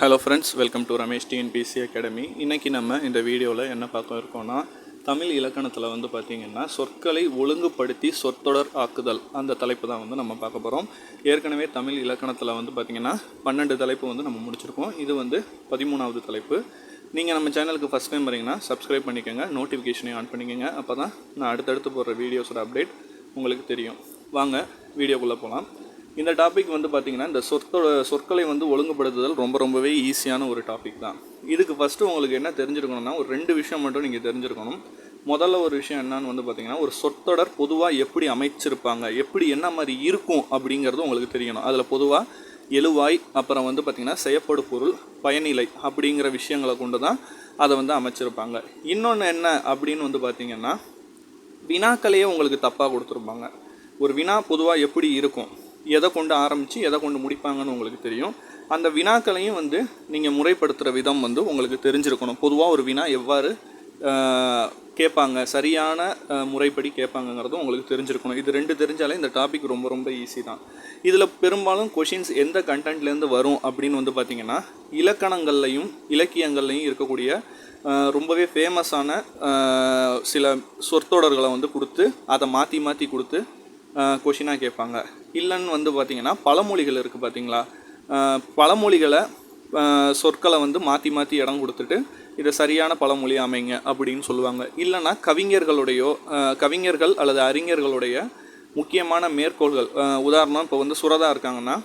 Hello friends welcome to Ramesh TNPSC academy இன்றைக்கி நம்ம இந்த வீடியோவில் என்ன பார்க்க இருக்கோம்னா தமிழ் இலக்கணத்தில் வந்து பார்த்திங்கன்னா சொற்களை ஒழுங்குபடுத்தி சொற்றொடர் ஆக்குதல் அந்த தலைப்பு தான் வந்து நம்ம பார்க்க போகிறோம் ஏற்கனவே தமிழ் இலக்கணத்தில் வந்து பார்த்திங்கன்னா பன்னெண்டு தலைப்பு வந்து நம்ம முடிச்சிருக்கோம். இது வந்து பதிமூணாவது தலைப்பு. நீங்கள் நம்ம சேனலுக்கு ஃபஸ்ட் டைம் வரீங்கன்னா சப்ஸ்கிரைப் பண்ணிக்கோங்க நோட்டிஃபிகேஷனையும் ஆன் பண்ணிக்கோங்க. அப்போ தான் நான் அடுத்தடுத்து போடுற வீடியோஸோட அப்டேட் உங்களுக்கு தெரியும். வாங்க வீடியோக்குள்ளே போகலாம் இந்த டாபிக் வந்து பார்த்திங்கன்னா இந்த சொற்கள சொற்களை வந்து ஒழுங்குபடுத்துதல் ரொம்ப ரொம்பவே ஈஸியான ஒரு டாபிக் தான். இதுக்கு ஃபஸ்ட்டு உங்களுக்கு என்ன தெரிஞ்சிருக்கணும்னா ஒரு ரெண்டு விஷயம் மட்டும் நீங்கள் தெரிஞ்சிருக்கணும். முதல்ல ஒரு விஷயம் என்னன்னு வந்து பார்த்திங்கன்னா ஒரு சொற்றொடர் பொதுவாக எப்படி அமைச்சிருப்பாங்க? எப்படி என்ன மாதிரி இருக்கும் அப்படிங்கிறது உங்களுக்கு தெரியணும். அதில் பொதுவாக எழுவாய் அப்புறம் வந்து பார்த்திங்கன்னா செய்யப்படு பொருள் பயனிலை அப்படிங்கிற விஷயங்களை கொண்டு தான் அதை வந்து அமைச்சிருப்பாங்க. இன்னொன்று என்ன அப்படின்னு வந்து பார்த்திங்கன்னா வினாக்களையே உங்களுக்கு தப்பாக கொடுத்துருப்பாங்க. ஒரு வினா பொதுவாக எப்படி இருக்கும்? எதை கொண்டு ஆரம்பித்து எதை கொண்டு முடிப்பாங்கன்னு உங்களுக்கு தெரியும். அந்த வினாக்களையும் வந்து நீங்கள் முறைப்படுத்துகிற விதம் வந்து உங்களுக்கு தெரிஞ்சிருக்கணும். பொதுவாக ஒரு வினா எவ்வாறு கேட்பாங்க சரியான முறைப்படி கேட்பாங்கங்கிறதும் உங்களுக்கு தெரிஞ்சிருக்கணும். இது ரெண்டு தெரிஞ்சாலே இந்த டாபிக் ரொம்ப ரொம்ப ஈஸி தான். இதில் பெரும்பாலும் கொஷின்ஸ் எந்த கண்டென்ட்லேருந்து வரும் அப்படின்னு வந்து பார்த்தீங்கன்னா இலக்கணங்கள்லையும் இலக்கியங்கள்லையும் இருக்கக்கூடிய ரொம்பவே ஃபேமஸான சில சொற்தொடர்களை வந்து கொடுத்து அதை மாற்றி மாற்றி கொடுத்து கொஷினாக கேட்பாங்க. இல்லைன்னு வந்து பார்த்தீங்கன்னா பழமொழிகள் இருக்குது பார்த்தீங்களா? பழமொழிகளை சொற்களை வந்து மாற்றி மாற்றி இடம் கொடுத்துட்டு இதை சரியான பழமொழி அமைங்க அப்படின்னு சொல்லுவாங்க. இல்லைன்னா கவிஞர்களுடையோ கவிஞர்கள் அல்லது அறிஞர்களுடைய முக்கியமான மேற்கோள்கள் உதாரணம் இப்போ வந்து சுரதா இருக்காங்கன்னா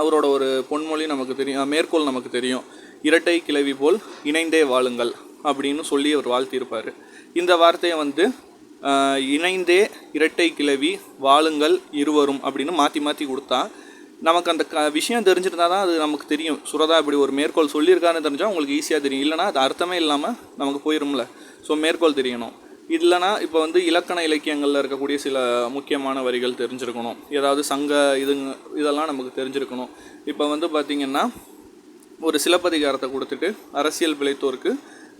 அவரோட ஒரு பொன்மொழி நமக்கு தெரியும் மேற்கோள் நமக்கு தெரியும். இரட்டை கிளவி போல் இணைந்தே வாழுங்கள் அப்படின்னு சொல்லி அவர் வாழ்த்தியிருப்பார். இந்த வார்த்தையை வந்து இணைந்தே இரட்டை கிளவி வாழுங்கள் இருவரும் அப்படின்னு மாற்றி மாற்றி கொடுத்தா நமக்கு அந்த க விஷயம் தெரிஞ்சிருந்தா தான் அது நமக்கு தெரியும். சுரதா இப்படி ஒரு மேற்கோள் சொல்லியிருக்காருன்னு தெரிஞ்சால் உங்களுக்கு ஈஸியாக தெரியும். இல்லைனா அது அர்த்தமே இல்லாமல் நமக்கு போயிரும்ல. ஸோ மேற்கோள் தெரியணும். இல்லைனா இப்போ வந்து இலக்கண இலக்கியங்களில் இருக்கக்கூடிய சில முக்கியமான வரிகள் தெரிஞ்சிருக்கணும். ஏதாவது சங்க இதுங்க இதெல்லாம் நமக்கு தெரிஞ்சிருக்கணும். இப்போ வந்து பார்த்திங்கன்னா ஒரு சிலப்பதிகாரத்தை கொடுத்துட்டு அரசியல் பிழைத்தோருக்கு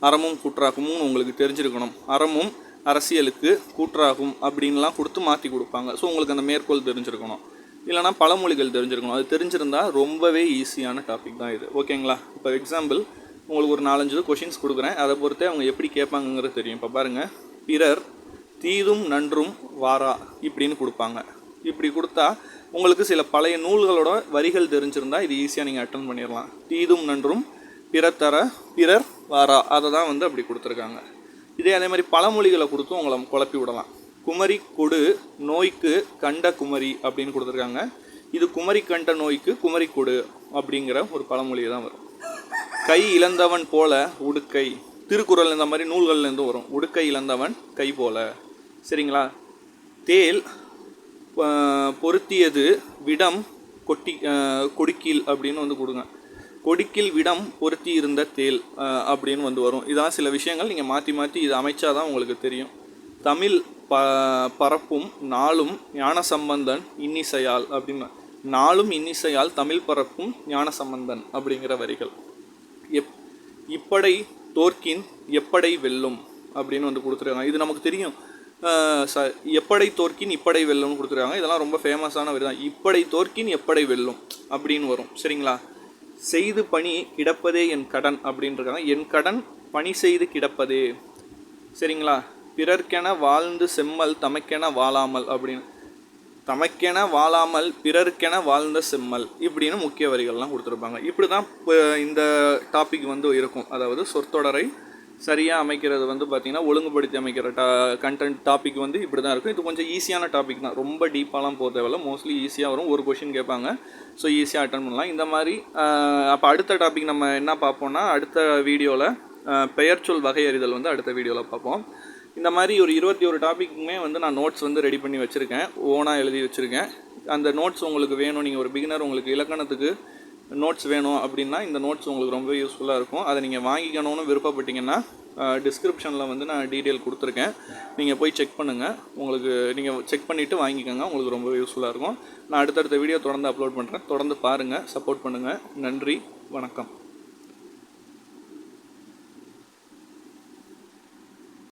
அறமும் கூற்றாகும்னு உங்களுக்கு தெரிஞ்சிருக்கணும். அறமும் அரசியலுக்கு கூற்றாகும் அப்படின்லாம் கொடுத்து மாற்றி கொடுப்பாங்க. ஸோ உங்களுக்கு அந்த மேற்கோள் தெரிஞ்சிருக்கணும். இல்லைனா பழமொழிகள் தெரிஞ்சிருக்கணும். அது தெரிஞ்சிருந்தால் ரொம்பவே ஈஸியான டாபிக் தான் இது. ஓகேங்களா இப்போ எக்ஸாம்பிள் உங்களுக்கு ஒரு நாலஞ்சு கொஷின்ஸ் கொடுக்குறேன். அதை பொறுத்தே அவங்க எப்படி கேட்பாங்கங்கிறது தெரியும். இப்போ பாருங்கள் பிறர் தீதும் நன்றும் வாரா இப்படின்னு கொடுப்பாங்க. இப்படி கொடுத்தா உங்களுக்கு சில பழைய நூல்களோட வரிகள் தெரிஞ்சிருந்தால் இது ஈஸியாக நீங்கள் அட்டன் பண்ணிடலாம் தீதும் நன்றும் பிறர் தர பிறர் வாரா. அதை தான் வந்து அப்படி கொடுத்துருக்காங்க. இதே அதே மாதிரி பழமொழிகளை கொடுத்தும் உங்களை குழப்பி விடலாம். குமரி கொடு நோய்க்கு கண்ட குமரி அப்படின்னு கொடுத்துருக்காங்க. இது குமரி கண்ட நோய்க்கு குமரி கொடு அப்படிங்கிற ஒரு பழமொழி தான் வரும். கை இழந்தவன் போல உடுக்கை. திருக்குறள் இந்த மாதிரி நூல்கள்லேருந்து வரும். உடுக்கை இழந்தவன் கை போல. சரிங்களா? தேல் பொருத்தியது விடம் கொட்டி ஆஹ், அப்படின்னு வந்து கொடுங்க. கொடிக்கில் விடம் பொருத்தி இருந்த தேல் அப்படின்னு வந்து வரும். இதான் சில விஷயங்கள். நீங்கள் மாற்றி மாற்றி இது அமைச்சாதான் உங்களுக்கு தெரியும். தமிழ் ப பரப்பும் நாளும் ஞான சம்பந்தன் இன்னிசையால் அப்படின்னு. நாளும் இன்னிசையால் தமிழ் பரப்பும் ஞான சம்பந்தன் அப்படிங்கிற வரிகள். எப் இப்படை தோற்கின் எப்படை வெல்லும் அப்படின்னு வந்து கொடுத்துருக்காங்க. இது நமக்கு தெரியும். ச எப்படை தோற்கின் இப்படை வெல்லும்னு கொடுத்துருக்காங்க. இதெல்லாம் ரொம்ப ஃபேமஸான வரி தான் இப்படை தோற்கின் எப்படை வெல்லும் அப்படின்னு வரும். சரிங்களா? செய்து பணி கிடப்பதே என் கடன் அப்படின்னு என் கடன் பணி செய்து கிடப்பதே. சரிங்களா? பிறர்க்கென வாழ்ந்து செம்மல் தமக்கென வாழாமல் அப்படின்னு. தமக்கென வாழாமல் பிறருக்கென வாழ்ந்த செம்மல் இப்படின்னு முக்கிய வரிகள்லாம் கொடுத்துருப்பாங்க. இப்படி தான் இப்போ இந்த டாபிக் வந்து இருக்கும். அதாவது சொற்தொடரை சரியாக அமைக்கிறது வந்து பார்த்திங்கன்னா ஒழுங்குபடுத்தி அமைக்கிற டா கண்டென்ட் டாபிக் வந்து இப்படி தான் இருக்கும். இது கொஞ்சம் ஈஸியான டாபிக் தான். ரொம்ப டீப்பாலாம் போக தேவையில்ல. மோஸ்ட்லி ஈஸியாக வரும். ஒரு கொஷின் கேட்பாங்க. ஸோ ஈஸியாக அட்டன் பண்ணலாம். இந்த மாதிரி அப்போ அடுத்த டாபிக் நம்ம என்ன பார்ப்போம்னா அடுத்த வீடியோவில் பெயர்ச்சொல் வகையறிதல் வந்து அடுத்த வீடியோவில் பார்ப்போம். இந்த மாதிரி ஒரு இருபத்தி ஒரு டாப்பிக்குமே வந்து நான் நோட்ஸ் வந்து ரெடி பண்ணி வச்சுருக்கேன். ஓனாக எழுதி வச்சுருக்கேன். அந்த நோட்ஸ் உங்களுக்கு வேணும். நீங்கள் ஒரு பிகினர் உங்களுக்கு இலக்கணத்துக்கு நோட்ஸ் வேணும் அப்படின்னா இந்த நோட்ஸ் உங்களுக்கு ரொம்ப யூஸ்ஃபுல்லாக இருக்கும். அதை நீங்கள் வாங்கிக்கணும்னு விருப்பப்பட்டீங்கன்னா டிஸ்கிரிப்ஷனில் வந்து நான் டீட்டெயில் கொடுத்துருக்கேன். நீங்கள் போய் செக் பண்ணுங்கள் உங்களுக்கு நீங்கள் செக் பண்ணிவிட்டு வாங்கிக்கோங்க. உங்களுக்கு ரொம்ப யூஸ்ஃபுல்லாக இருக்கும். நான் அடுத்தடுத்த வீடியோ தொடர்ந்து அப்லோட் பண்ணுறேன் தொடர்ந்து பாருங்கள் சப்போர்ட் பண்ணுங்கள் நன்றி வணக்கம்.